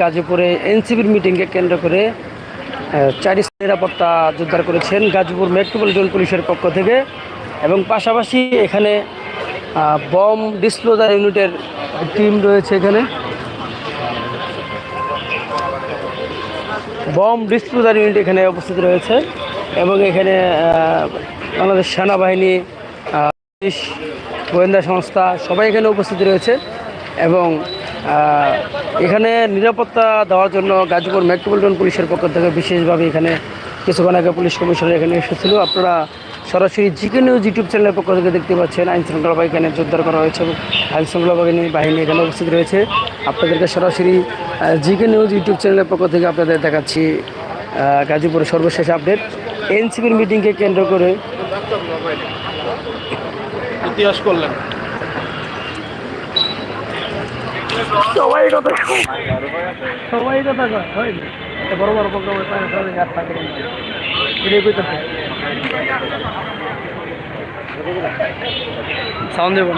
গাজীপুরে এনসিবির মিটিংকে কেন্দ্র করে চারি নিরাপত্তা জোরদার করেছেন গাজীপুর মেট্রোপলিটন পুলিশের পক্ষ থেকে এবং পাশাপাশি এখানে বম ডিসপ্লোজার ইউনিটের টিম রয়েছে এখানে। বম ডিসপ্লোজার ইউনিট এখানে উপস্থিত রয়েছে এবং এখানে বাংলাদেশ সেনাবাহিনী পুলিশ, গোয়েন্দা সংস্থা সবাই এখানে উপস্থিত রয়েছে এবং এখানে নিরাপত্তা দেওয়ার জন্য গাজীপুর মেট্রোপলিটন পুলিশের পক্ষ থেকে বিশেষভাবে এখানে কিছুক্ষণ আগে পুলিশ কমিশনার এখানে এসেছিল। আপনারা সরাসরি জিকে নিউজ ইউটিউব চ্যানেলের পক্ষ থেকে দেখতে পাচ্ছেন আইন শৃঙ্খলা এখানে জোরদার করা হয়েছে এবং আইন শৃঙ্খলা বাহিনী বাহিনী এখানে উপস্থিত রয়েছে। আপনাদেরকে সরাসরি জিকে নিউজ ইউটিউব চ্যানেলের পক্ষ থেকে আপনাদের দেখাচ্ছি গাজীপুরের সর্বশেষ আপডেট। এনসিপির মিটিংকে কেন্দ্র করে ইতিহাস করলেন। সবাই কথা সবাই কথা হয় বড় বড় প্রোগ্রামে। সাউন্ড দেবো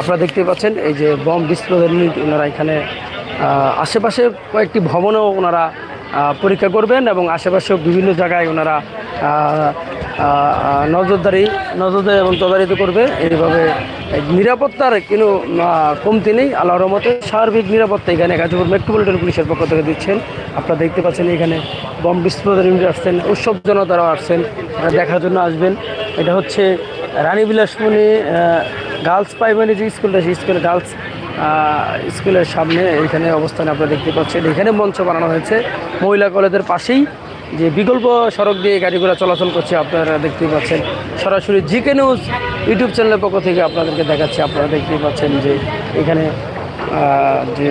আপনারা দেখতে পাচ্ছেন, এই যে বম ডিসপ্লোজার ইউনিট ওনারা এখানে আশেপাশে কয়েকটি ভবনও ওনারা পরীক্ষা করবেন এবং আশেপাশেও বিভিন্ন জায়গায় ওনারা নজরদারি নজরদারি এবং তদারিত করবে। এইভাবে নিরাপত্তার কোনো কমতি নেই, আল্লাহর রহমতে সার্বিক নিরাপত্তা এখানে গাজীপুর মেট্রোপলিটন পুলিশের পক্ষ থেকে দিচ্ছেন। আপনারা দেখতে পাচ্ছেন এখানে বম ডিসপ্লোজার ইউনিট আসছেন, উৎসব জনতারাও আসছেন দেখার জন্য আসবেন। এটা হচ্ছে রানী বিলাসমণি গার্লস প্রাইমারি যে স্কুলটা, সেই স্কুল গার্লস স্কুলের সামনে এখানে অবস্থানে আপনারা দেখতে পাচ্ছেন। এখানে মঞ্চ বানানো হয়েছে মহিলা কলেজের পাশেই। যে বিকল্প সড়ক দিয়ে গাড়িগুলো চলাচল করছে আপনারা দেখতেই পাচ্ছেন। সরাসরি জিকে নিউজ ইউটিউব চ্যানেলের পক্ষ থেকে আপনাদেরকে দেখাচ্ছি। আপনারা দেখতেই পাচ্ছেন যে এখানে যে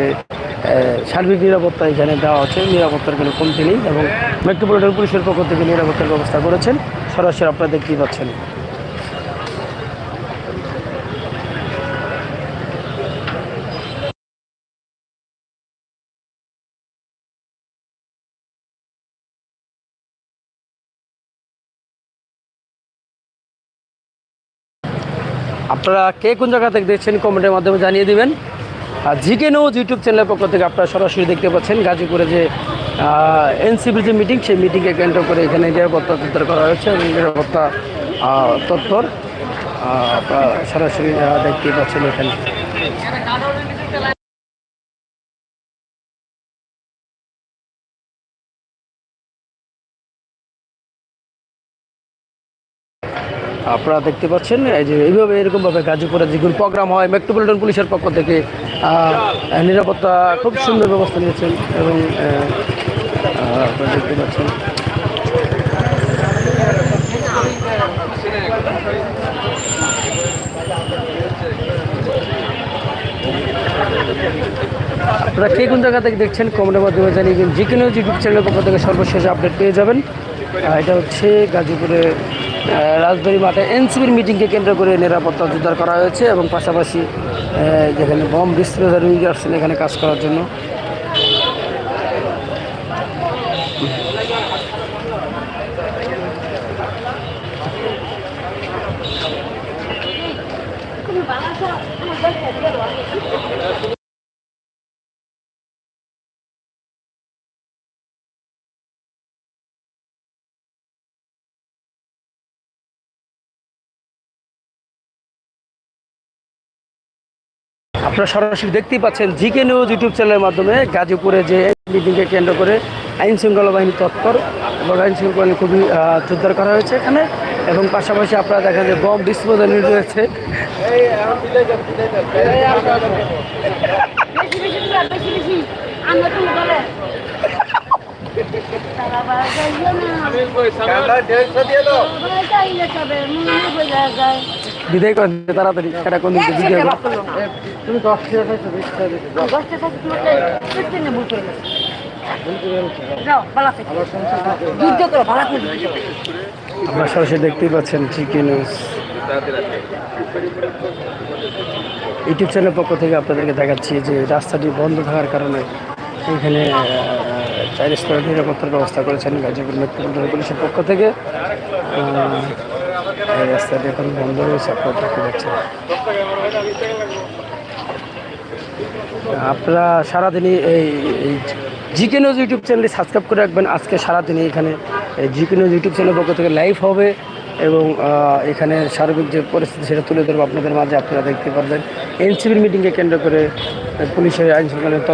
সার্বিক নিরাপত্তা এখানে দেওয়া হচ্ছে নিরাপত্তার কোনো কমতি নেই এবং মেট্রোপলিটন পুলিশের পক্ষ থেকে নিরাপত্তার ব্যবস্থা করেছেন। সরাসরি আপনারা দেখতেই পাচ্ছেন। আপনারা কে কোন জায়গা থেকে দেখছেন কমেন্টের মাধ্যমে জানিয়ে দিবেন। আর জিকে নিউজ ইউটিউব চ্যানেলের পক্ষ থেকে আপনারা সরাসরি দেখতে পাচ্ছেন গাজীপুরে যে এনসিপির যে মিটিং সেই মিটিংকে কেন্দ্র করে এখানে নিরাপত্তা তৎপর করা হয়েছে এবং নিরাপত্তা তথ্য আপনারা সরাসরি দেখতে পাচ্ছেন এখানে। আপনারা দেখতে পাচ্ছেন, এই যে এইভাবে এরকমভাবে গাজীপুরে যেগুলো প্রোগ্রাম হয়, মেট্রোপলিটন পুলিশের পক্ষ থেকে নিরাপত্তা খুব সুন্দর ব্যবস্থা নিয়েছেন এবং আপনারা দেখতে পাচ্ছেন। আপনারা কে কোন জায়গা থেকে দেখছেন কমেন্টের মাধ্যমে জানিয়ে যে কোনো ইউটিউব চ্যানেলের পক্ষ থেকে সর্বশেষ আপডেট পেয়ে যাবেন। এটা হচ্ছে গাজীপুরে রাজবাড়ী মাঠে এনসিবির মিটিংকে কেন্দ্র করে নিরাপত্তা জোরদার করা হয়েছে এবং পাশাপাশি যেখানে বম ডিসপ্লেজার উইঙ্গার্স এখানে কাজ করার জন্য আপনারা সরাসরি দেখতেই পাচ্ছেন জিকে নিউজ ইউটিউব চ্যানেলের মাধ্যমে গাজীপুরে যে মিটিংকে কেন্দ্র করে আইন শৃঙ্খলা বাহিনী তৎপর এবং আইন শৃঙ্খলা খুবই জোরদার করা হয়েছে এখানে এবং পাশাপাশি আপনারা দেখেন যে বম বিস্ফোরণ রয়েছে আমরা বিদায় করেন তাড়াতাড়ি কোন দিকে? বিদায়। তুমি আপনারা সরাসরি দেখতেই পাচ্ছেন নিউজ ইউটিউব চ্যানেলের পক্ষ থেকে আপনাদেরকে দেখাচ্ছি যে রাস্তাটি বন্ধ থাকার কারণে এখানে চার স্তরের নিরাপত্তার ব্যবস্থা করেছেন গাজীপুর মেট্রোপলিটন পুলিশের পক্ষ থেকে। এই রাস্তাটি এখন বন্ধ রয়েছে, আপনারা দেখতে পাচ্ছেন। আপনারা সারাদিনই এই জিকে নিউজ ইউটিউব চ্যানেলটি সাবস্ক্রাইব করে রাখবেন। আজকে সারাদিনই এখানে এই জিকে নিউজ ইউটিউব চ্যানেলের পক্ষ থেকে লাইভ হবে এবং এখানে সার্বিক যে পরিস্থিতি সেটা তুলে ধরবো আপনাদের মাঝে, আপনারা দেখতে পারবেন। এনসিবির মিটিংকে কেন্দ্র করে পুলিশের আইন শৃঙ্খলা তৎ-